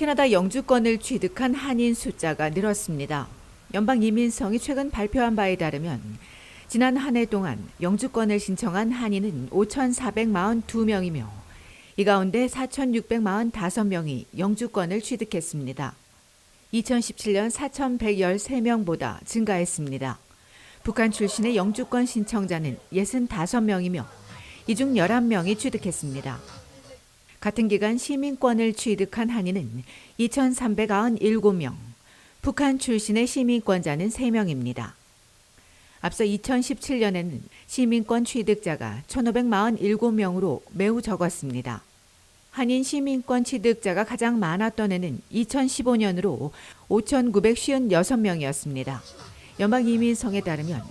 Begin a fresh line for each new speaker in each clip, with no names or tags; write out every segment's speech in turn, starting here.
캐나다 영주권을 취득한 한인 숫자가 늘었습니다. 연방 이민성이 최근 발표한 바에 따르면 지난 한 해 동안 영주권을 신청한 한인은 5,442명이며 이 가운데 4,645명이 영주권을 취득했습니다. 2017년 4,113명보다 증가했습니다. 북한 출신의 영주권 신청자는 65명이며 이 중 11명이 취득했습니다. 같은 기간 시민권을 취득한 한인은 2,397명, 북한 출신의 시민권자는 3명입니다. 앞서 2017년에는 시민권 취득자가 1,547명으로 매우 적었습니다. 한인 시민권 취득자가 가장 많았던 해는 2015년으로 5,956명이었습니다. 연방 이민성에 따르면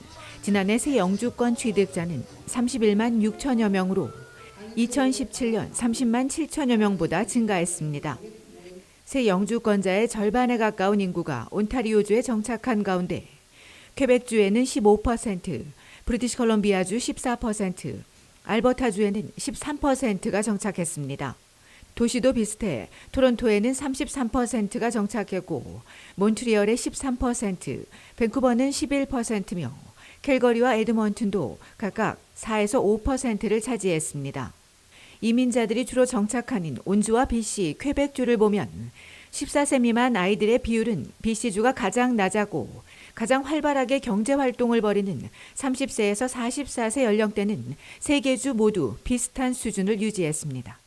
지난해 새 영주권 취득자는 31만 6천여 명으로 2017년 30만 7천여 명보다 증가했습니다. 새 영주권자의 절반에 가까운 인구가 온타리오주에 정착한 가운데 퀘벡주에는 15%, 브리티시 컬럼비아주 14%, 알버타주에는 13%가 정착했습니다. 도시도 비슷해 토론토에는 33%가 정착했고 몬트리올에 13%, 밴쿠버는 11%며 캘거리와 에드먼튼도 각각 4에서 5%를 차지했습니다. 이민자들이 주로 정착하는 온주와 BC, 퀘벡주를 보면 14세 미만 아이들의 비율은 BC주가 가장 낮았고 가장 활발하게 경제 활동을 벌이는 30세에서 44세 연령대는 세 개 주 모두 비슷한 수준을 유지했습니다.